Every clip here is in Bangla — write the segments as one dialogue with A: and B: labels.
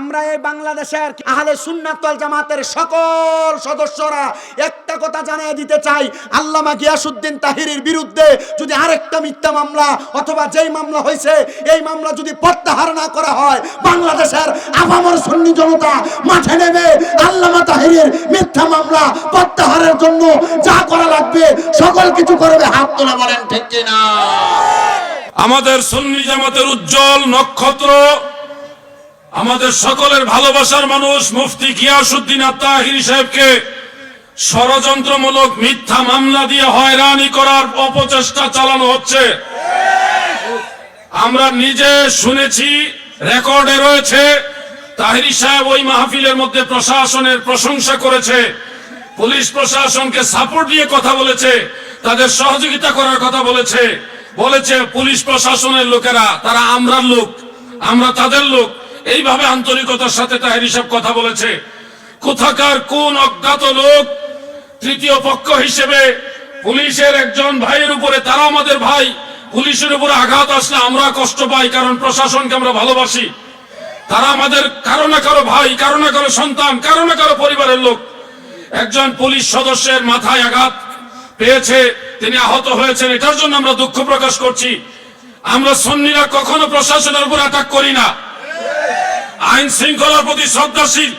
A: আমরা এই বাংলাদেশের আহলে সুন্নাত ওয়াল জামাতের সকল সদস্যরা একটা কথা জানিয়ে দিতে চাই। আল্লামা গিয়াসউদ্দিন তাহিরের বিরুদ্ধে যদি আরেকটা মিথ্যা মামলা অথবা যেই মামলা হয়েছে, এই মামলা যদি প্রত্যাহার না করা হয়, বাংলাদেশের আপামর সুন্নি জনতা মাঠে নেমে আল্লামা তাহিরের মিথ্যা মামলা প্রত্যাহারের জন্য যা করা লাগবে, সকল কিছু করবে। হাত তোলা বলেন ঠিক কিনা?
B: আমাদের সুন্নি জামাতের উজ্জ্বল নক্ষত্র আমাদের সকলের ভালোবাসার মানুষ মুফতি গিয়াসুদ্দিন আত্মাহির সাহেবকে ষড়যন্ত্রমূলক মিথ্যা মামলা দিয়ে হয়রানি করার অপচেষ্টা চালানো হচ্ছে। আমরা নিজে শুনেছি, রেকর্ডে রয়েছে, তাহিরি সাহেব ওই মাহফিলের মধ্যে প্রশাসনের প্রশংসা করেছে, পুলিশ প্রশাসনকে সাপোর্ট দিয়ে কথা বলেছে, তাদের সহযোগিতা করার কথা বলেছে বলেছে পুলিশ প্রশাসনের লোকেরা, তারা আমরার লোক, আমরা তাদের লোক এইভাবে আন্তরিকতার সাথে তাহের হিসাব কথা বলেছে। কোথাকার কোন অজ্ঞাত লোক তৃতীয় পক্ষ হিসেবে পুলিশের একজন ভাইয়ের উপরে, তারা আমাদের ভাই, পুলিশের উপরে আঘাত আসলে আমরা কষ্ট পাই, কারণ প্রশাসনকে আমরা ভালোবাসি। তারা আমাদের কারও না কারও ভাই, কারও না কারও সন্তান, কারও না কারও পরিবারের লোক। একজন পুলিশ সদস্যের মাথায় আঘাত পেয়েছে, তিনি আহত হয়েছেন, এটার জন্য আমরা দুঃখ প্রকাশ করছি। আমরা সন্নিরা কখনো প্রশাসনের উপর অ্যাটাক করি না। আইন শৃঙ্খলার প্রতি শ্রদ্ধাশীল।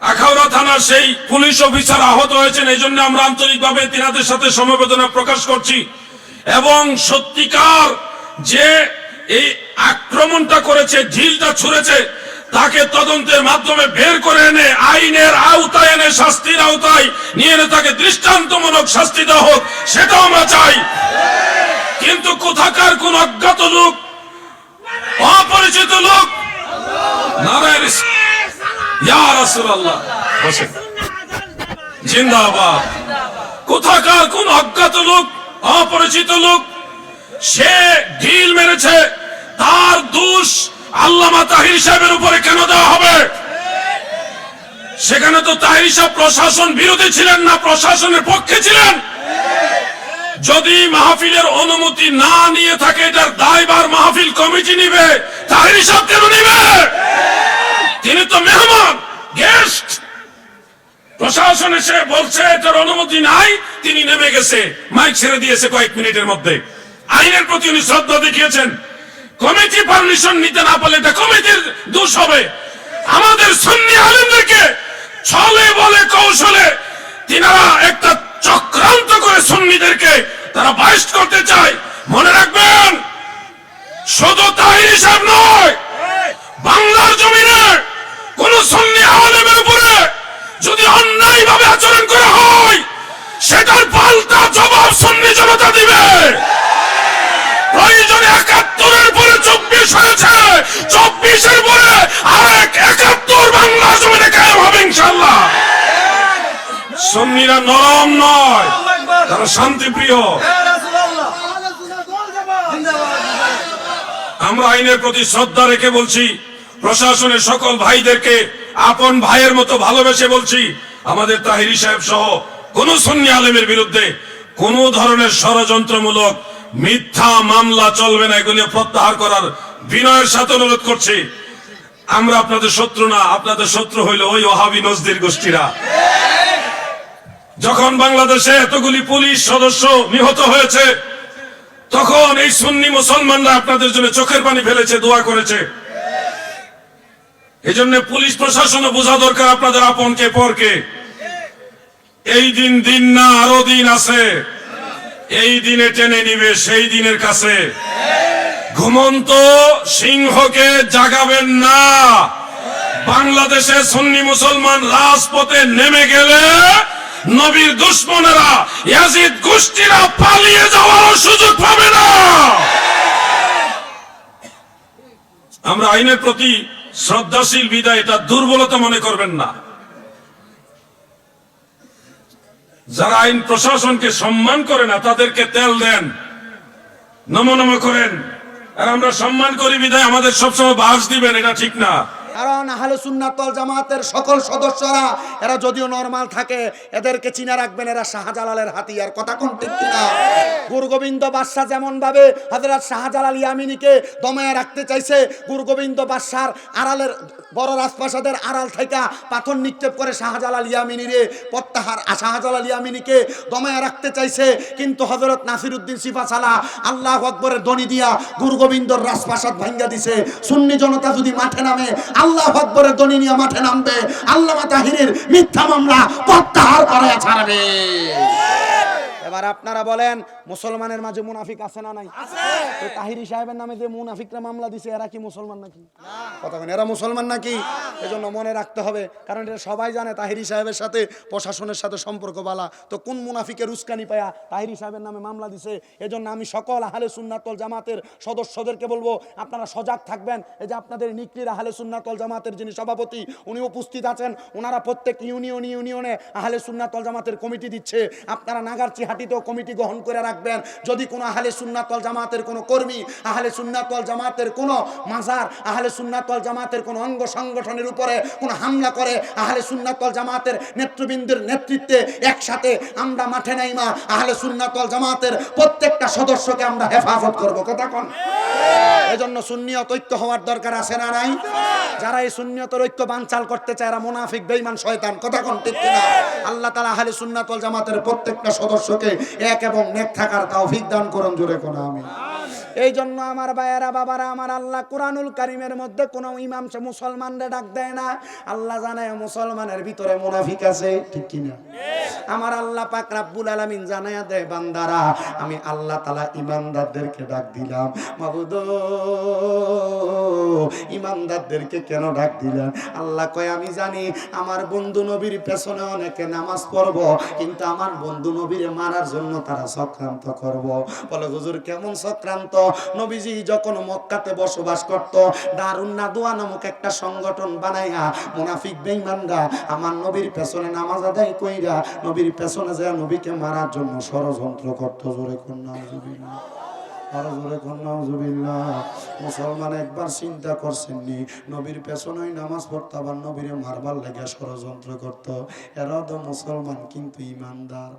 B: আখাউড়া থানার সেই পুলিশ অফিসার আহত হয়েছেন, এই জন্য আমরা আন্তরিকভাবে তিনাদের সাথে সমবেদনা প্রকাশ করছি। এবং সত্যিকার যে এই আক্রমণটা করেছে, ঢিলটা ছুঁড়েছে, তাকে তদন্তের মাধ্যমে বের করে এনে আইনের আওতায় এনে শাস্তির আওতায় নিয়ে এনে তাকে দৃষ্টান্তমূলক শাস্তি দেওয়া হোক, সেটাও আমরা চাই। কিন্তু কোথাকার কোন অজ্ঞাত লোক, অপরিচিত লোক নারায়ণ ইয়া রাসূলুল্লাহ বসেন জিন্দাবাদ কোথাকার কোন অজ্ঞাত লোক অপরিচিত লোক সে ঢিল মেরেছে তার দোষ আল্লামা তাহির সাহেবের উপরে কেন দেওয়া হবে সেখানে তো তাহির সাহেব প্রশাসন বিরোধী ছিলেন না প্রশাসনের পক্ষে ছিলেন যদি মাহফিলের অনুমতি না নিয়ে থাকে, এটার দায়বার মাহফিল কমিটি নিবে তাহির সাহেব কেন নিবে? তিনি তো মেহমান, গেস্ট। প্রশাসন এসে বলছে, এটার অনুমতি নাই, তিনি নেমে গেছে, মাইক ছেড়ে দিয়েছে কয়েক মিনিটের মধ্যে। আইনের প্রতি উনি শ্রদ্ধা দেখিয়েছেন। কমিটি পারমিশন নিতে না পারলে এটা কমিটির দোষ হবে। আমাদের সুন্নি আলেমদেরকে ছলে বলে কৌশলে তিনারা একটা চক্রান্ত করে সুন্নিদেরকে তারা বাইস্ট করতে চায়। মনে রাখবেন, শুধু তাই হিসাব নয়, বাংলার জমিনে কোন সুন্নি আলেমের উপরে যদি অন্যায় ভাবে আচরণ করা হয়, সেটার পাল্টা জবাব সন্নি জনতা দিবে। প্রয়োজনে একাত্তরের পরে চব্বিশ হয়েছে। চব্বিশের পরে আরেক একাত্তর বাংলা জমিনে কায়েম হবে ইনশাল্লাহ সুন্নিরা নরম নয়, তারা শান্তিপ্রিয়। আমরা আইনের প্রতি শ্রদ্ধা রেখে বলছি, প্রশাসনের সকল ভাইদেরকে আপন ভাইয়ের মতো ভালোবেসে বলছি, আমাদের তাহিরি সাহেব সহ কোন সন্নি আলেমের বিরুদ্ধে কোন ধরনের ষড়যন্ত্রমূলক মিথ্যা মামলা চলবে না, এগুলি প্রত্যাহার করার বিনয়ের সাথে অনুরোধ করছি। আমরা আপনাদের শত্রু না, আপনাদের শত্রু হইল ওই ওহাবি নজদির গোষ্ঠীরা। যখন বাংলাদেশে এতগুলি পুলিশ সদস্য নিহত হয়েছে, তখন এই সুন্নি মুসলমানরা আপনাদের জন্য চোখের পানি ফেলেছে, দোয়া করেছে। এই জন্য পুলিশ প্রশাসনও বোঝা দরকার আপনাদের আপনকে পরকে এই দিন দিন না, আরও দিন আছে। এই দিনে টেনে নিবে, সেই দিনের কাছে। ঘুমন্ত সিংহকে জাগাবেন না। বাংলাদেশে সুন্নি মুসলমান রাজপথে নেমে গেলে নবীর দুশ্মনেরা ইয়াজিদ গোষ্ঠীরা পালিয়ে যাওয়ার সুযোগ পাবে না। আমরা আইনের প্রতি শ্রদ্ধাশীল বিদায় এটা দুর্বলতা মনে করবেন না। যারা আইন প্রশাসনকে সম্মান করে না, তাদেরকে তেল দেন, নম নম করেন। আর আমরা সম্মান করি বিদায় আমাদের সবসময় বাস দিবেন, এটা ঠিক না।
A: কারণ আহলে সুন্নাতল জামাতের সকল সদস্যরা, এরা যদিও নরমাল থাকে, এদেরকে চিনে রাখবেন এরা শাহজালালের হাতিয়ার। কথা কোন ঠিক কিনা? গুরু গোবিন্দ বাদশাহ যেমন ভাবে হযরত শাহজালাল ইয়ামিনীকে দমায় রাখতে চাইছে গুরু গোবিন্দ বাদশার আড়ালের, বড় রাজপ্রাসাদের আড়াল থেকে পাথর নিক্ষেপ করে শাহজালাল ইয়ামিনীরে প্রত্যাহার, শাহজালাল ইয়ামিনীকে দমায় রাখতে চাইছে, কিন্তু হযরত নাসিরউদ্দিন সিফাসালা আল্লাহ আকবরের ধ্বনি দিয়া গুরু গোবিন্দর রাজপ্রাসাদ ভাঙ্গা দিছে। সুন্নি জনতা যদি মাঠে নামে আল্লাহ আকবরের দনি নিয়ে মাঠে নামবে। আল্লামা তাহিরের মিথ্যা মামলা প্রত্যাহার করে ছাড়বে। এবার আপনারা বলেন মুসলমানের মাঝে মুনাফিক আছে না নাই? তো তাহিরি সাহেবের নামে যে মুনাফিকরা মামলা দিছে এরা কি মুসলমান নাকি? কথা বলেন, এরা মুসলমান নাকি? এজন্য মনে রাখতে হবে কারণ এটা সবাই জানে তাহিরি সাহেবের সাথে প্রশাসনের সাথে সম্পর্ক বালা। তো কোন মুনাফিকের উস্কানি পায়া তাহিরি সাহেবের নামে মামলা দিছে? এজন্য আমি সকল আহলে সুন্নাতল জামাতের সদস্যদেরকে বলব আপনারা সজাগ থাকবেন। এই যে আপনাদের নিকলির আহলে সুন্নাতল জামাতের যিনি সভাপতি উনি উপস্থিত আছেন। ওনারা প্রত্যেক ইউনিয়ন ইউনিয়নে আহলে সুন্নাতল জামাতের কমিটি দিচ্ছে। আপনারা নাগার নাগারচি হাটিতেও কমিটি গ্রহণ করে রাখবেন। যদি কোনো আহলে সুন্নাতল জামাতের কোনো কর্মী, আহলে সুন্নাতল জামাতের কোনো মাজার, আহলে সুন্নাতল জামাতের কোনো অঙ্গ সংগঠনের উপরে কোনো হামলা করে, আহলে সুন্নাতল জামাতের নেতৃবৃন্দের নেতৃত্বে একসাথে আমরা মাঠে নাইমা আহলে সুন্নাতল জামাতের প্রত্যেকটা সদস্যকে আমরা হেফাজত করব। কথা কোন। এজন্য সুন্নিয়ত ঐক্য হওয়ার দরকার আছে না নাই? যারা এই সুন্নিয়তের ঐক্য বানচাল করতে চায়, এরা মুনাফিক, বেঈমান, শয়তান। কথা কোন ঠিক কিনা? আল্লাহ তাআলা আহলে সুন্নাতল জামাতের প্রত্যেকটা সদস্যকে এক এবং নেক থাকার তৌফিক দান করুন জোরে কোন আমিন। এই জন্য আমার ভাইয়েরা, বাবারা, আমার আল্লাহ কোরআনুল কারিমের মধ্যে কোনো ইমাম সে মুসলমানরা ডাক দেয় না। আল্লাহ জানে মুসলমানের ভিতরে মুনাফিক আছে, ঠিক কিনা? আমার আল্লাহ পাক রাব্বুল আলামিন জানায়া দেয়, বান্দারা, আমি আল্লাহ তাআলা ইমানদারদেরকে ডাক দিলাম। মাবুদ, ইমানদারদেরকে কেন ডাক দিলেন? আল্লাহ কয়, আমি জানি আমার বন্ধু নবীর পেছনে অনেকে নামাজ পড়ব, কিন্তু আমার বন্ধু নবীরে মারার জন্য তারা সক্রান্ত করব। বলে, হুজুর, কেমন চক্রান্ত? নবীজি যখন মক্কাতে বসবাস করত, দারুণ নাদুয়া নামক একটা সংগঠন বানাইয়া, মুনাফিক বেঈমানরা আমার নবীর পেছনে নামাজ আদায় কইরা, নবীর পেছনে যায় নবীকে মারার জন্য ষড়যন্ত্র করত। জোরে কন্যা আরও জোরে কোন নাউজুবিল্লাহ মুসলমান একবার চিন্তা করছেননি, নবীর পেছনেই নামাজ পড়তো, আবার নবীরে মারবার লেগে ষড়যন্ত্র করত। এরা তো মুসলমান, কিন্তু ইমানদার।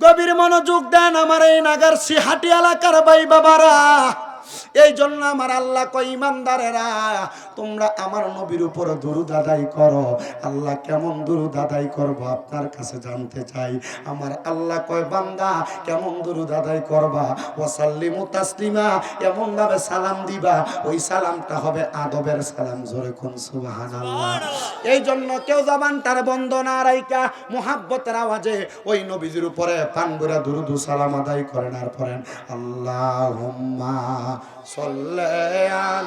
A: গভীর মনোযোগ দেন আমার এই নাগার সিহাটি এলাকার বাই বাবারা। এই জন্য আমার আল্লাহ কয়, ইমানদারেরা তোমরা আমার নবীর উপর দুরুদ আদায় করো। আল্লাহ কেমন দুরুদ আদায় করব আপনার কাছে জানতে চাই। আমার আল্লাহ কয় বান্দা কেমন দুরুদ আদায় করবা? ওয়াসাল্লিমু তাসলিমা এমন ভাবে সালাম দিবা? ওই সালামটা হবে আদবের সালাম জোরে কোন সুবহানাল্লাহ। এই জন্য কেউ জবানটার বন্ধ না রাইকা মোহাব্বতের আওয়াজে ওই নবীজির উপরে পানগুরা দুরুদ ও সালাম আদায় করেন আর পড়েন আল্লাহুম্মা সাল্লি আল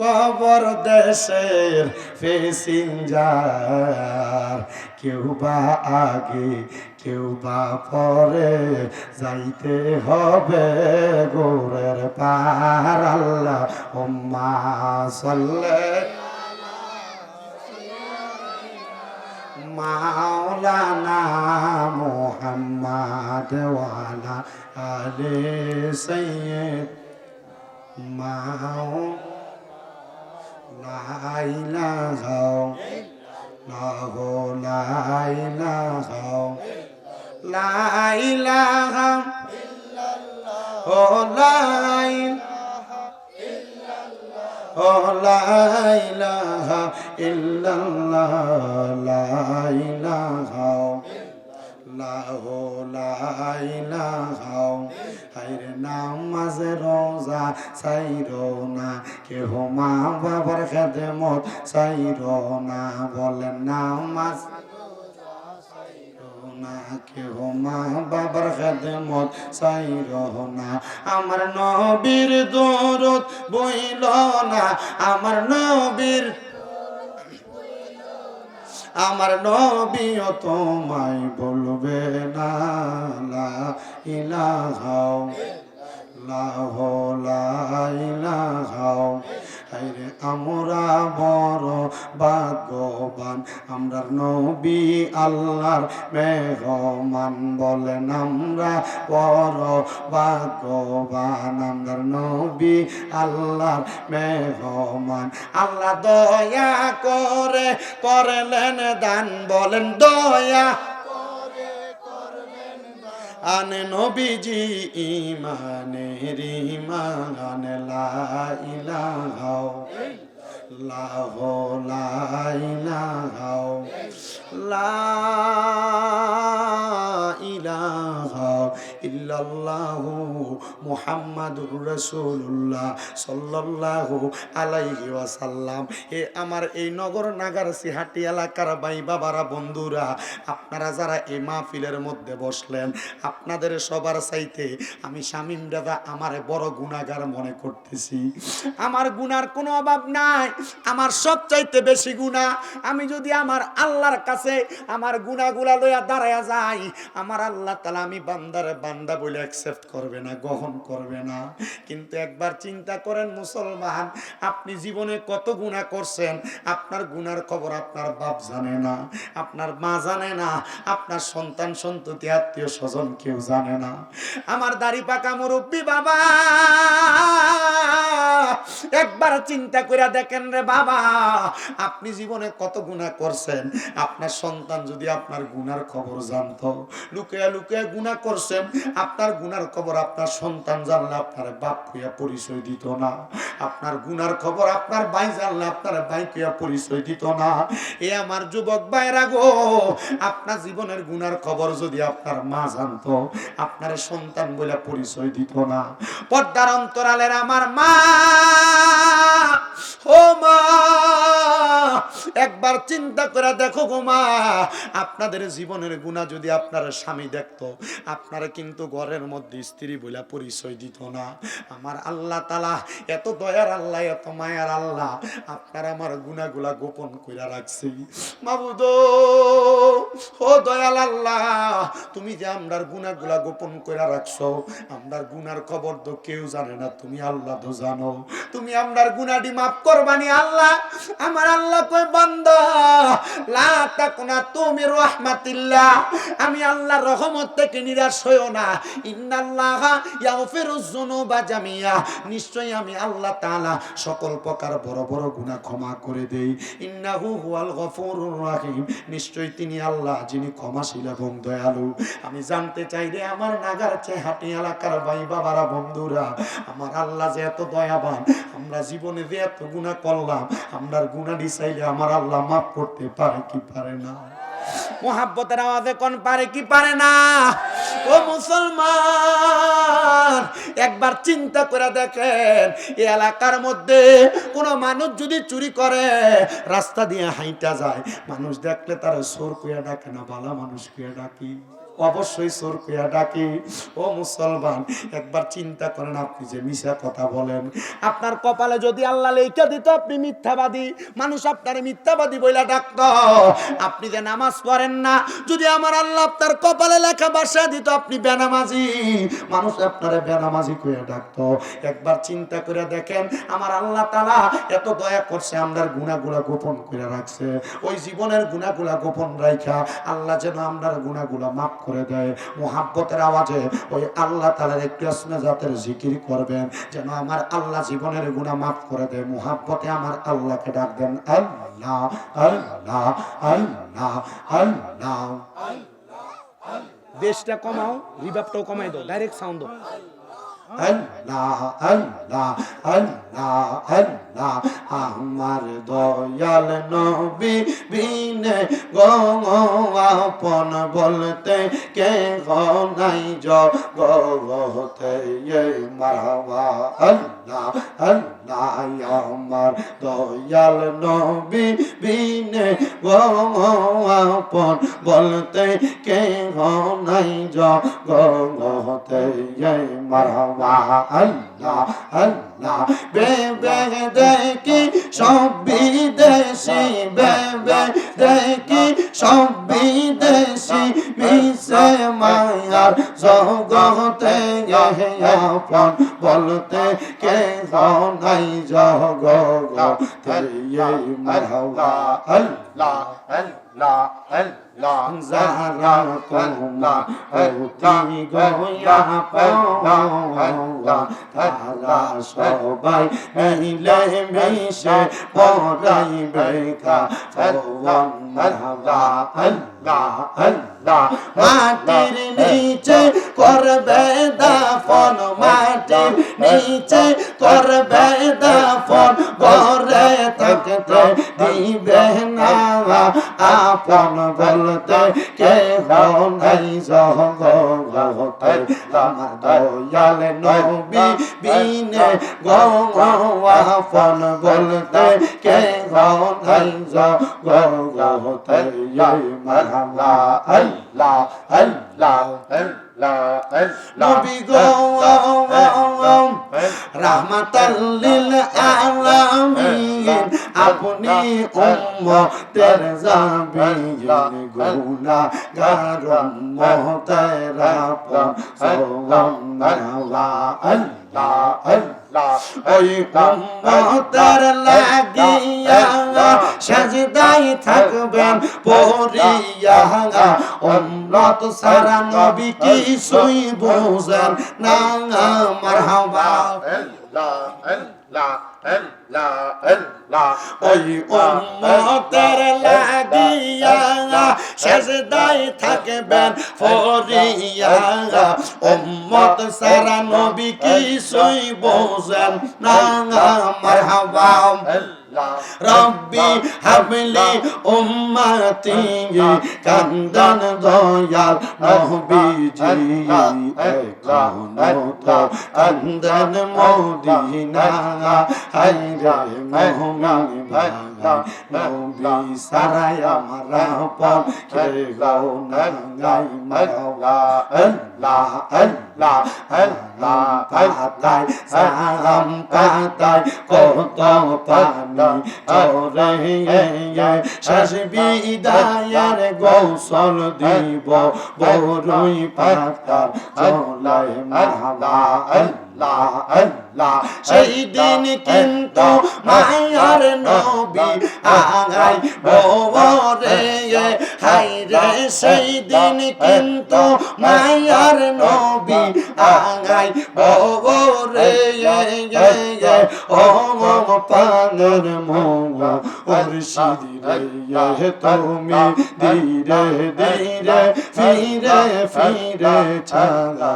A: কবর দেশের পেসেঞ্জার কেউ বা আগে, কেউ বা পরে যাইতে হবে গোরের পার আল্লাহ ওম্মা সাল্লে। মাওলানা মোহাম্মদ ওয়ালা আলে সৈয়দ মাও লাইলা যাও লাহো লাইলা যাও লাইলা ও লাইলা ও লা ইলাহা ইল্লাল্লাহ লা ইলাহা লাহো লা ইলাহা হাইরে নামাজ রোজা চাইরো না। কেহ মা বাবার খেদমত চাইরো না। বলেন নামাজ না। কেহ মা বাবার খেদমত চাইর না। আমার নবীর দরদ বইল না। আমার নবীর আমার নবীও তোমায় বলবে না ইলাহা লাহ লা হায়রে আমরা বড় ভাগ্যবান, আমরা নবী আল্লাহর মেহমান বলেন, আমরা বড় ভাগ্যবান, আমরা নবী আল্লাহর মেহমান আল্লাহ দয়া করে করলেন দান, বলেন দয়া আনে নবীজি ইমানের ইমান লা লাহো লাহ লা ইলাহা লা আমার এই নগর নাগার সিহাটি এলাকার ভাই বাবারা বন্ধুরা, আপনারা যারা এই মাহফিলের মধ্যে বসলেন, আপনাদের সবার চাইতে আমি শামীম দাদা আমার বড় গুণাগার মনে করতেছি। আমার গুনার কোনো অভাব নাই, আমার সব চাইতে বেশি গুণা আমি যদি আমার আল্লাহর কাছে আমার গুণাগুলা লইয়া দাঁড়ায়া যাই, আমার আল্লাহ তালা আমি বান্দারে বান্দা বলে অ্যাকসেপ্ট করবে না, গ্রহণ করবে না। কিন্তু একবার চিন্তা করেন মুসলমান, আপনি জীবনে কত গুণা করছেন? আপনার গুনার খবর আপনার বাপ জানে না, আপনার মা জানে না, আপনার সন্তান, সন্ততি, আত্মীয় স্বজন কেউ জানে না। আমার দাড়ি পাকা মুরব্বী বাবা, একবার চিন্তা করে দেখেন রে বাবা, আপনি জীবনে কত গুণা করছেন? আপনার সন্তান যদি আপনার গুনার খবর জানতো গুণা করছেন আপনার খবর আপনার সন্তান জানলে আপনার বাপ পরিচয় দিত না। আপনার খবর আপনার ভাই জানলে আপনার ভাই কুয়া পরিচয় দিত না। এ আমার যুবক ভাইরা গো, আপনার জীবনের গুনার খবর যদি আপনার মা জানতো, আপনার সন্তান বলে পরিচয় দিত না। পর্দার অন্তরালের আমার মা, ও মা, একবার চিন্তা করে দেখো গো মা, আপনাদের জীবনের গুণা যদি আপনার স্বামী দেখতো, আপনারা কিন্তু ঘরের মধ্যে স্ত্রী বলে পরিচয় দিত না। আমার আল্লাহ তালা এত দয়ার আল্লাহ, এত মায়ার আল্লাহ, আপনার আমার গুণাগুলা গোপন করে রাখছি। মাবুদ, ও দয়াল আল্লাহ, তুমি যে আমরার গুণাগুলা গোপন করে রাখছো, আমরার গুনার খবর তো কেউ জানে না, তুমি আল্লাহ তো জানো। তুমি আমরার গুনাডি মাফ করবানি আল্লাহ? আমার আল্লাহ কই, বান্দা, লা তাকুনা তুমি রাহমাতিল্লাহ। আমি আল্লাহর রহমত থেকে নিরাশ হইও না। ইন্নাল্লাহ জামিয়া। নিশ্চয়ই আমি আল্লাহ সকল প্রকার বড় বড় ক্ষমা করে দেই। ইন্নাহু হুয়াল রহিম। নিশ্চয়ই তিনি আল্লাহ, যিনি ক্ষমাশীল এবং দয়ালু। আমি জানতে চাই রে আমার নাগার চেহাটি এলাকার ভাই বাবারা বন্ধুরা, আমার আল্লাহ যে এত দয়াবান, আমরা জীবনে যে এত গুণা করলাম, আমরার গুণাটি চাইলে আমার আল্লাহ মাফ করতে পারে কি পারে না? মোহাব্বতের আওয়াজে কোন পারে কি পারে না? ও মুসলমান, একবার চিন্তা করে দেখেন এলাকার মধ্যে কোনো মানুষ যদি চুরি করে, রাস্তা দিয়ে হাইটা যায়। মানুষ দেখলে তারা সোর কুয়া ডাকে না ভালো মানুষ কুয়া ডাকি। অবশ্যই সোর কুয়া ডাকি। ও মুসলমান, একবার চিন্তা করেন আপনি যে মিশা কথা বলেন। আপনার কপালে যদি আল্লাহ লেখা দিত, আপনি মিথ্যাবাদী। মানুষ আপনার মিথ্যাবাদী বইলা ডাকত। আপনি যে নামাজ পড়েন না, যদি আমার আল্লাহ আপনার কপালে লেখা বাসা দিত, আপনি বেনামাজি। মানুষ আপনারে বেনামাজি কইয়া ডাকতো। একবার চিন্তা করে দেখেন, আমার আল্লাহ তালা এত দয়া করছে আমরা গুণাগুলা গোপন করে রাখছে। ওই জীবনের গুণাগুলা গোপন রাইখা, আল্লাহ যেন আমরা গুণাগুলা মাফ করে দেয়। মোহাব্বতের আওয়াজে ওই আল্লাহ তালার একটু জিকির করবেন, যেন আমার আল্লাহ জীবনের গুণা মাফ করে দেয়। মোহাব্বতে আমার আল্লাহকে ডাক দেন, আল্লাহ
C: কমাও রিভাবটাও কমাই দাও ডাইরেক্ট সাউন্ড দাও।
A: আল্লাহ আল্লাহ আল্লাহ আল্লাহ আমার দয়াল নবী বিনে গপন বলতে কে নাই জগতে মারবা আল্লাহ আল্লাহ আমার দয়াল নবী বিনে গপন বলতে কে নাই জগতে মারহাবা আল্লাহ আল্লাহ বেবে দেখি সব বিদেশি বেবে দেখি সব বিদেশি মিশে মায়ার জগতে আপন বলতে কে নাই জগতে মারহাবা আল্লাহ
D: আল্লাহ
A: যারা তোমা অতি গয়া পাওয়া তারা সবাই মিলে মিশে পড়াইবে কা আল্লাহ আল্লাহ আল্লাহ মাটির নিচে করবে দাফন মাটির নিচে করবে দাফন, ঘরে থাকতে দিবে না আপন বলতে কে নাই জগতে আমার দয়াল নবী বিনে গপন বলতে কে নাই জগতে মারহাবা আল্লাহ আল্লাহ গো রহমাতাল্লিল আলামিন আপনি উম্মতের জাবিন গুনা গার উম্মতের আপন সাল্লাল্লাহু আল্লাহ ওই উম্মতের লাগিয়া সাজদাই থাকবেন পরিয়া উম্মত সারা নবী কি সুই বুঝেন না মারহাবা ওই উম্মতের লাগিয়া সাজদাই থাকবেন পরিয়া উম্মত সারা নবী কি সই বোঝেন না মারহাবা রব্বি হাবলি উম্মতি কান্দন দয়াল নবীজি এখনও তো কান্দন মদিনা হাইরে মোহমিন ভাই নবী সারাই আমার পর কে গো নাই মাওলা আল্লাহ আল্লাহ আল্লাহ পাতায় সালাম পাতায় কত পানি চরে শেষ বিদায়ের গৌসল দিব বড়ই পাতা চলাই আল্লাহ আল্লাহ সেই দিন কিন্তু মায়ার নবী আগাই বরে হাই রে সেই দিন কিন্তু মায়ার নবী আগাই বরে ও পানের মৌ মুর্শিদি রে তুমি ধীরে ধীরে ফিরে ফিরে ছাগা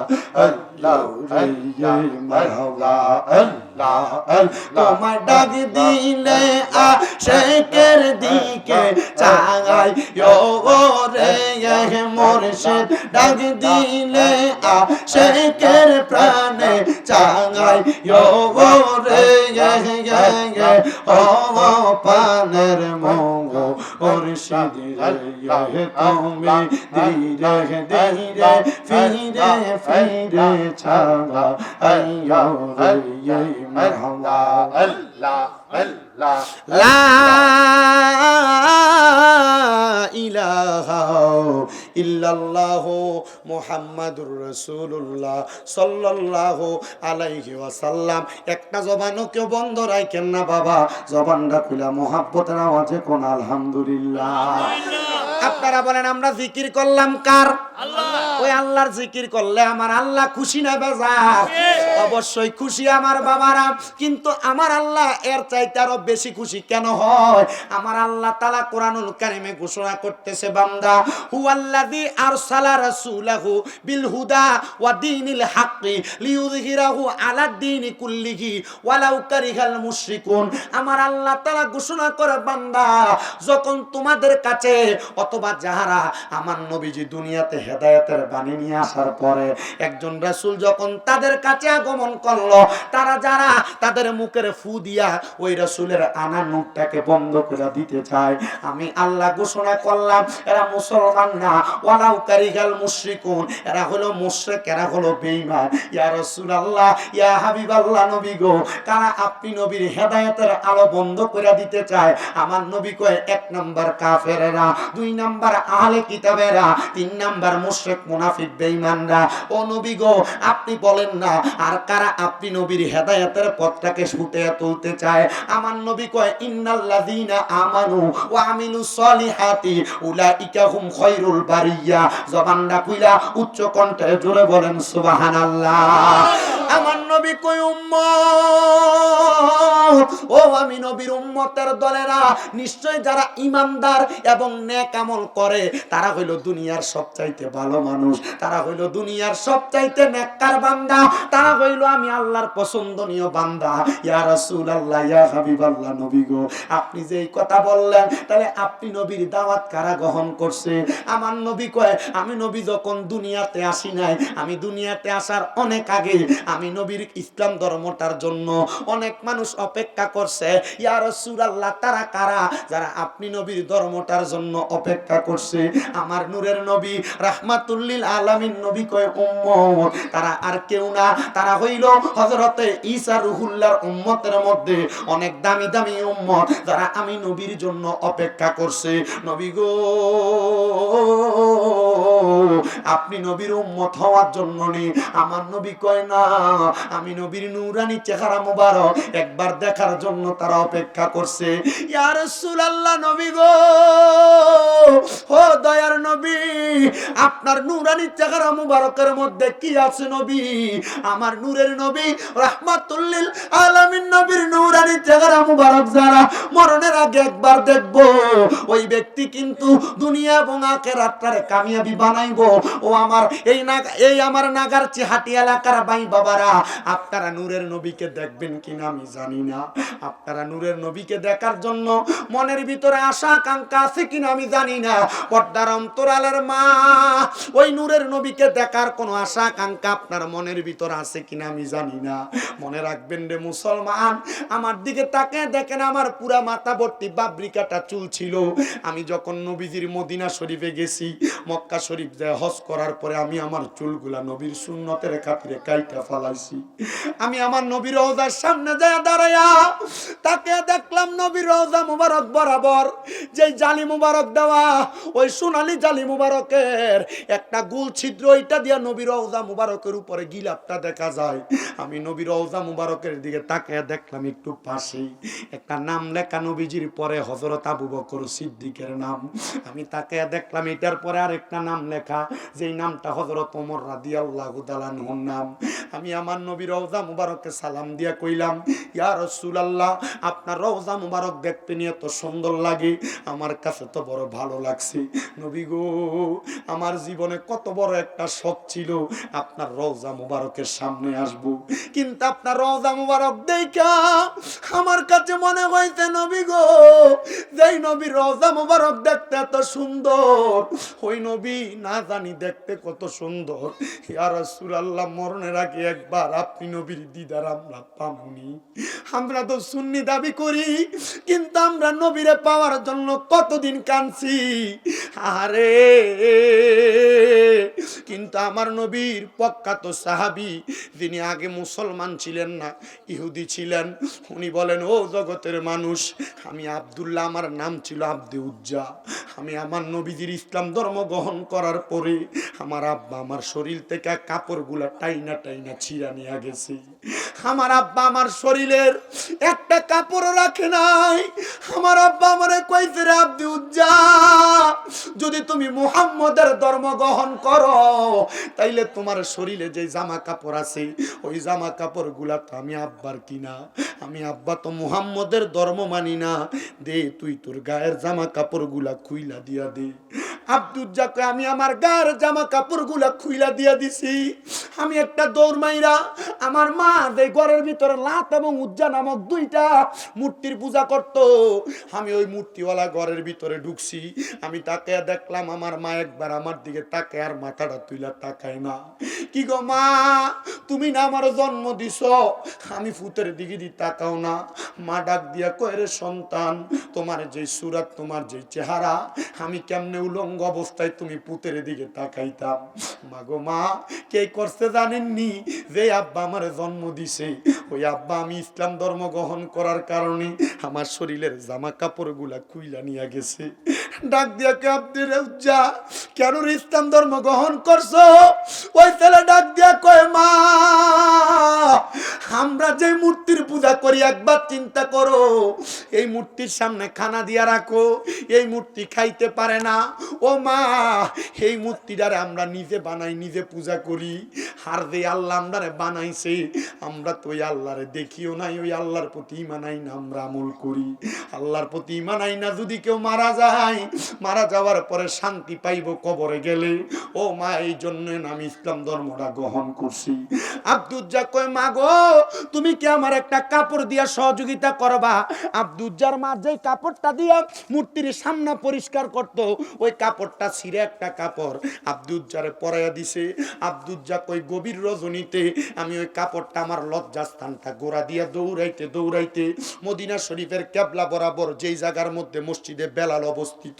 A: তোমার ডাক দিলে আশেকের দিকে চাগাই ও রে মুর্শিদ ডাক দিলে আশেকের প্রাণে চাগাই ও রে ও পানের মঙ্গ মুর্শিদ রে তুমি ধীরে ধীরে ফিরে ফিরে ছাগা আইয়ো রে আল্লাহ লা ইলাহা ইল্লাল্লাহ মুহাম্মাদুর রাসূলুল্লাহ সাল্লাল্লাহু আলাইহি ওয়াসাল্লাম। একটা জবানও কেউ বন্ধ রাখেন না বাবা। জবানটা খুলা মোহাব্বতের আওয়াজে কোন আলহামদুলিল্লাহ। আপনারা বলেন আমরা জিকির করলাম কার? ওই আল্লাহর জিকির করলে আমার আল্লাহ খুশি না বেজার। অবশ্যই খুশি আমার বাবারা। কিন্তু আমার আল্লাহ এর চাইতে আরও বেশি খুশি কেন হয়? আমার আল্লাহ তালা কোরআনুল কারিমে ঘোষণা করতেছে বান্দা হুয়াল্লাযী আরসালা রাসূলাহু বিল হুদা ওয়া দীনিল হাক্কি লিইয়ুযহিরাহু আলা দীনি কুল্লিহি ওয়ালাউ কারিহাল মুশরিকুন। আমার আল্লাহ তাআলা ঘোষণা করে বান্দা যখন তোমাদের কাছে অথবা যাহারা আমার নবীজি দুনিয়াতে হেদায়েতের বাণী নিয়ে আসার পরে একজন রাসূল যখন তাদের কাছে আগমন করল, তারা যারা তাদের মুখের ফু দিয়া ওই রাসূলের আনা মুখটাকে বন্ধ করে দিতে চায়, আমি আল্লাহ ঘোষণা করলাম, এরা মুসলমান না, ওয়ালাউ কারিগাল মুশরিকুন, এরা হলো মুশরিক, এরা হলো বেঈমান। ইয়া রাসূলুল্লাহ, ইয়া হাবিবাল্লাহ নবী গো, কারা আপনি নবীর হেদায়েতের আলো বন্ধ করে দিতে চায়? আমার নবী কয়, এক নাম্বার কাফেরেরা, দুই নাম্বার আহলে কিতাবেরা, তিন নাম্বার মুশরিক মুনাফিক বেঈমানরা। ও নবী গো, আপনি বলেন না, আর কারা আপনি নবীর হেদায়েতের পথটাকে ফুটে তুলতে চায়? আমার নবী কয়, ইন্নাল্লাযীনা আমানু ওয়া আমিলুস সলিহাতি, উলাইকা হুম খায়রুল বারিয়া। জবানটা কইলা উচ্চ কণ্ঠে জোরে বলেন, সুবহানাল্লাহ। আমার নবী কই উম্মত। ও আমি নবীর উম্মতের দলেরা, নিশ্চয় যারা ইমানদার এবং নেক আমল করে, তারা হইল দুনিয়ার সবচাইতে ভালো মানুষ, তারা হইল দুনিয়ার সবচাইতে নেককার বান্দা, তারা হইল আমি আল্লাহর পছন্দনীয় বান্দা। ইয়া রাসূলুল্লাহ, ইয়া হাবিবাল্লাহ, নবী গো, আপনি যে এই কথা বললেন, তাহলে আপনি নবীর দাওয়াত কারা গ্রহণ করছে? আমার নবী কয়, আমি নবী যখন দুনিয়াতে আসি নাই, আমি দুনিয়াতে আসার অনেক আগে আমি নবীর ইসলাম ধর্মটার জন্য অনেক মানুষ অপেক্ষা করছে, ইয়া রাসূলুল্লাহ, তারা কারা? যারা আপনি নবীর ধর্মটার জন্য অপেক্ষা করছে। আমার নূরের নবী রাহমাতুল্লিল আলামিন নবী কয়, উম্মত, তারা আর কেউ না। তারা হইল হযরতে ঈসা রুহুল্লাহর উম্মতের মধ্যে অনেক দামি দামি উম্মত যারা আমি নবীর জন্য অপেক্ষা করছে। নবী গো, আপনি নবীর উম্মত হওয়ার জন্য নি আমার নবী কয়, না, আমি নবীর নূরানি চেহারা মুবারক একবার দেখার জন্য তারা অপেক্ষা করছে। ইয়া রাসূলুল্লাহ নবী গো ও দয়ার নবী, আপনার নূরানি চেহারা মুবারকের মধ্যে কি আছে নবী? আমার নূরের নবী, রাহমাতুল্লিল আলামিন নবীর নূরানি চেহারা মুবারক যারা মরণের আগে একবার দেখব, ওই ব্যক্তি কিন্তু দুনিয়া এবং আখেরাতটারে কামিয়াবি বানাইবো। ও আমার এই নাগ এই আমার নাগার চেহাটি এলাকার ভাই বাবারা, আপনারা নূরের নবীকে দেখবেন কিনা আমি জানি না। আপনারা নূরের নবীকে দেখার জন্য মনের ভিতরে আশা, আকাঙ্ক্ষা আছে কিনা আমি জানি না। পর্দার অন্তরালের মা, ওই নূরের নবীকে দেখার কোনো আশা, আকাঙ্ক্ষা আপনার মনের ভিতরে আছে কিনা আমি জানি না। মনে রাখবেন রে মুসলমান, আমার দিকে তাকে দেখেন আমার পুরা মাথা ভর্তি বাবরিকাটা চুল ছিল। আমি যখন নবীজির মদিনা শরীফে গেছি, মক্কা শরীফ যায় হজ করার পরে আমি আমার চুলগুলা নবীর সুন্নতের খাতিরে কাইটা ফালাইছি। আমি আমার নবীর রওজার সামনে যায় দাঁড়াইয়া তাকে দেখলাম নবীর রওজা মুবারক বরাবর যে জালি মুবারক দেওয়া ওই সোনালি জালি মুবারকের একটা গুল ছিদ্র ওইটা দিয়া নবীর রওজা মুবারকের উপরে গিলাপটা দেখা যায়। আমি নবীর রওজা মুবারকের দিকে তাকে দেখলাম একটু পাশে একটা নাম লেখা নবীজির পরে হজরত আবু বকর সিদ্দিকের নাম। আমি তাকে দেখলাম এটার পরে আরেকটা নাম লেখা, যেই নামটা হজরত ওমর রাদিয়াল্লাহু তাআলার নাম। আমি আমার নবী রওজা মুবারককে সালাম দিয়া কইলাম, ইয়া রাসূলুল্লাহ, আপনার রওজা মুবারক দেখতে নিয়ে তো সুন্দর লাগে, আমার কাছে তো বড় ভালো লাগছে। নবী গো, আমার জীবনে কত বড় একটা শখ ছিল, আপনার রওজা মুবারকের সামনে আসব। কিন্তু আপনার রওজা মুবারক দেখা আমার কাছে মনে হয়েছে, নবী গো, যেই নবী রওজা মুবারক দেখতে এত সুন্দর, ওই নবী না জানি দেখতে কত সুন্দর। ইয়া রসুল আল্লাহ মরণের আগে একবার আপনি নবীর দিদার, আমরা পামনি। আমরা তো সুন্নি দাবি করি, কিন্তু আমরা নবীরে পাওয়ার জন্য কতদিন কাঁদছি। আরে, কিন্তু আমার নবীর প্রখ্যাত সাহাবি, যিনি আগে মুসলমান ছিলেন না, ইহুদি ছিলেন, উনি বলেন, ও জগতের মানুষ, আমি আব্দুল্লাহ, আমার নাম ছিল আব্দে উজ্জা। আমি আমার নবীজির ইসলাম ধর্ম গ্রহণ করার পরে আমার আব্বা আমার শরীর থেকে কাপড়গুলা টাইনা টাইনা ছিঁড়া নিয়ে গেছে। আমার আব্বা আমার শরীরের একটা কাপড় রাখে নাই। আমার আব্বা আমারে কইছে, রে আব্দি উজ্জা যদি তুমি মুহাম্মদের ধর্ম গ্রহণ করো, তাইলে তোমার শরীরে যে জামা কাপড় আছে, ওই জামা কাপড়গুলা তো আমি আব্বার কিনা। আমি আব্বা তো মুহাম্মদের ধর্ম মানি না। দে, তুই তোর গায়ের জামা কাপড়গুলা খুইলা দিয়া দে। আব্দুজ্জাকে আমি আমার গায়ের জামা কাপড়গুলা খুইলা দিয়া দিছি, আমি একটা দৌড় মাইরা আমার মা এই ঘরের ভিতরে লাত এবং উজ্জা নামক দুইটা মূর্তির পূজা করত, আমি ওই মূর্তিওয়ালা ঘরের ভিতরে ঢুকছি, আমি তাকে দেখলাম আমার মা একবার আমার দিকে তাকে আর মাথাটা তুইলা তাকায় না। কি গো মা, তুমি না আমার জন্ম দিছ? আমি ফুতের দিকে দি তাকাও না। মা ডাক দিয়া কয়, রে সন্তান, তোমার যে সুরাত, তোমার যে চেহারা, আমি কেমনে উলঙ্গ অবস্থায় তুমি পুতের দিকে তাকাইতাম? মা গো মা, কে করছে জানেননি যে আব্বা আমার জন্ম দিছে? ওই আব্বা আমি ইসলাম ধর্ম গ্রহণ করার কারণে আমার শরীরের জামা কাপড়গুলা কুইলা নিয়ে গেছে। ডাক দিয়া কে আব্দের উজ্জা কেন ইসলাম ধর্ম গ্রহণ করছ? ওই ছেলে ডাক দিয়া কয়, মা, আমরা যে মূর্তির পূজা করি একবার চিন্তা করো। এই মূর্তির সামনে খানা দিয়া রাখো। এই মূর্তি খাইতে পারে না। ও মা, এই মূর্তিটারে আমরা নিজে বানাই, নিজে পূজা করি। আর যে আল্লাহ আমরারে বানাইছে, আমরা তো ওই আল্লাহরে দেখিও নাই, ওই আল্লাহর প্রতি মানাই না আমরা আমল করি। আল্লাহর প্রতি মানাই না যদি কেউ মারা যায় মারা যাওয়ার পরে শান্তি পাইব কবরে গেলে। ও মা, এই জন্য আমি ইসলাম ধর্মটা গ্রহণ করছি। আব্দুজ্জা কয়, মা গো, তুমি কি আমার একটা কাপড় দিয়া সহযোগিতা করবা? আব্দুজ্জার মা যে কাপড়টা দিয়া মূর্তির সামনে পরিষ্কার করত, ওই কাপড়টা ছিঁড়ে একটা কাপড় আব্দুজ্জারে পরাইয়া দিছে। আব্দুজ্জা কই গভীর রজনীতে আমি ওই কাপড়টা আমার লজ্জাস্থানটা গোড়া দিয়া দৌড়াইতে দৌড়াইতে মদিনা শরীফের কেবলা বরাবর যেই জায়গার মধ্যে মসজিদে বেলাল অবস্থিত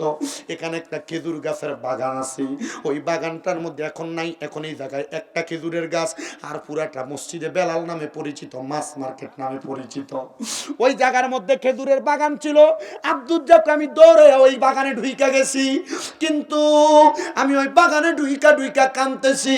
A: এখানে একটা খেজুর গাছের বাগান আছে। ওই বাগানটার মধ্যে এখন নাই, এখন এই জায়গায় একটা খেজুরের গাছ আর পুরাটা মসজিদে বেলাল নামে পরিচিত, মাছ মার্কেট নামে পরিচিত। ওই জায়গার মধ্যে খেজুরের বাগান ছিল। আব্দুজ্জাকে আমি দৌড়ে ওই বাগানে ঢুইকা গেছি। কিন্তু আমি ওই বাগানে ঢুইকা ঢুইকা কানতেছি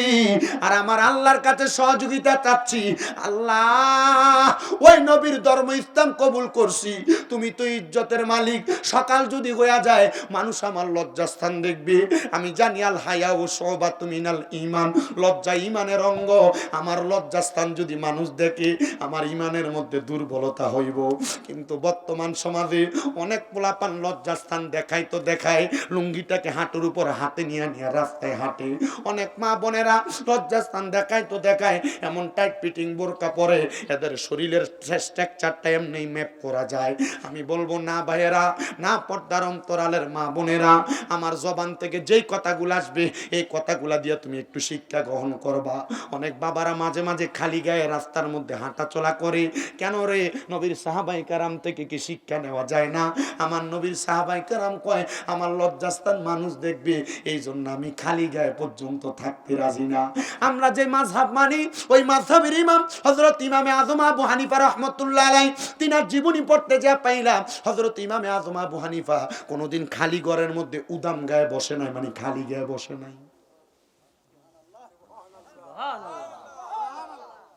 A: আর আমার আল্লাহর কাছে সহযোগিতা চাচ্ছি। আল্লাহ, ওই নবীর ধর্ম ইসলাম কবুল করছি। তুমি তো ইজ্জতের মালিক। সকাল যদি হইয়া যায় মানুষ আমার লজ্জাস্থান দেখবে। আমি জানি, আল হায়া ও সহবা তুমি নাল ইমান লজ্জা ইমানের অঙ্গ। আমার লজ্জাস্থান যদি মানুষ দেখে, আমার ইমানের মধ্যে দুর্বলতা হইব। কিন্তু বর্তমান সমাজে অনেক পোলাপান লজ্জাস্থান দেখায় তো দেখায়। লুঙ্গিটাকে হাঁটুর উপর হাতে নিয়ে নিয়ে রাস্তায় হাঁটে। অনেক মা বোনেরা লজ্জাস্থান দেখায় তো দেখায়। এমন টাইট ফিটিং বোরকা পরে, এদের শরীরের স্ট্রাকচারটা এমনি ম্যাপ করা যায়। আমি বলব, না ভাইয়েরা, না পর্দার অন্তরালের মা বোনেরা, আমার জবান থেকে যেই কথাগুলো আসবে, এই কথাগুলা দিয়ে তুমি একটু শিক্ষা গ্রহণ করবা। অনেক বাবারা মাঝে মাঝে খালি গায়ে রাস্তার মধ্যে হাঁটা চলা করে। কেন রে? নবীর সাহাবাই কারাম থেকে কি শিক্ষা নেওয়া যায় না? আমার নবীর সাহাবাই কারাম কয়, আমার লজ্জাস্থান মানুষ দেখবে এই জন্য আমি খালি গায়ে পর্যন্ত থাকতে রাজি না। আমরা যে মাঝহাব মানি, ওই মাঝহাবের ইমাম হজরত ইমামে আজম আবু হানিফা রহমতুল্লাহ তিনার জীবনী পড়তে যা পাইলাম হজরত ইমামে আজম আবু হানিফা কোনোদিন খালি ঘরের মধ্যে উদাম গায়ে বসে নাই মানে খালি গায়ে বসে নাই।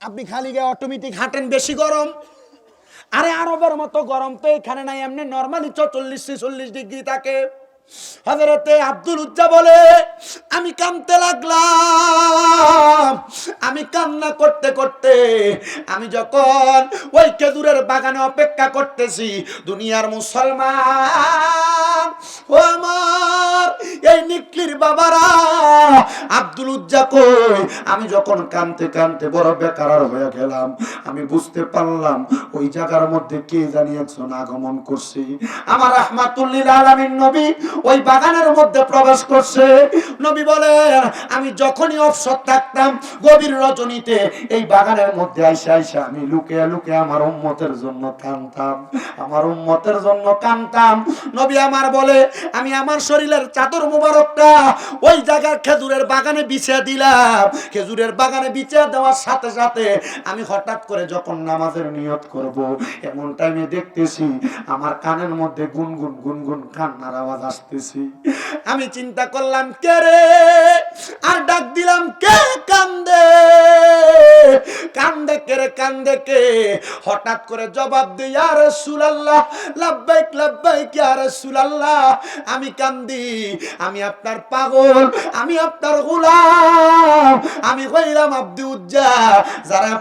A: আপনি খালি গায়ে অটোমেটিক হাঁটেন বেশি গরম। আরে আরবের মতো গরম তো এখানে নাই এমনি নর্মালি চল্লিশ ছেচল্লিশ ডিগ্রি থাকে। হজরতে আব্দুল উজ্জা বলে, আমি কানতে লাগলাম। আমি কান্না করতে করতে, আমি যখন ওই খেজুরের বাগানে অপেক্ষা করতেছি, দুনিয়ার মুসলমান, ও আমার, এই নিকলির বাবারা, আব্দুল উজ্জা কই? আমি যখন কানতে কানতে বড় বেকার হয়ে গেলাম, আমি বুঝতে পারলাম ওই জায়গার মধ্যে কে জানি একজন আগমন করছি। আমার রহমাতুল্লিল আলামিন নবী ওই বাগানের মধ্যে প্রবেশ করছে। নবী বলে আমি যখনই অবসর থাকতাম, গভীর রজনীতে এই বাগানের মধ্যে আইসা আইসা আমি লুকে লুকে আমার উম্মতের জন্য কানতাম, আমার উম্মতের জন্য কানতাম। নবী আমার বলে, আমি আমার শরীরের চাদর মুবারকটা ওই জায়গার খেজুরের বাগানে বিছিয়ে দিলাম। খেজুরের বাগানে বিছিয়ে দেওয়ার সাথে সাথে আমি হঠাৎ করে যখন নামাজের নিয়ত করব এমন টাইমে দেখতেছি, আমার কানের মধ্যে গুনগুন গুনগুন কান্নার আওয়াজ আসতেছি আমি চিন্তা করলাম, কে রে? আর ডাক দিলাম, কে কান্দে? কান্দে কে রে, কান্দে কে? হঠাৎ করে জবাব দিই আর সুলাল্লাহ লাব্বাইক লাব্বাইক, ইয়া রাসূলুল্লাহ। আমি কান্দি, আমি আপনার পাগল, আমি আপনার গোলাম, আমি হইলাম আব্দুজ্জা যারা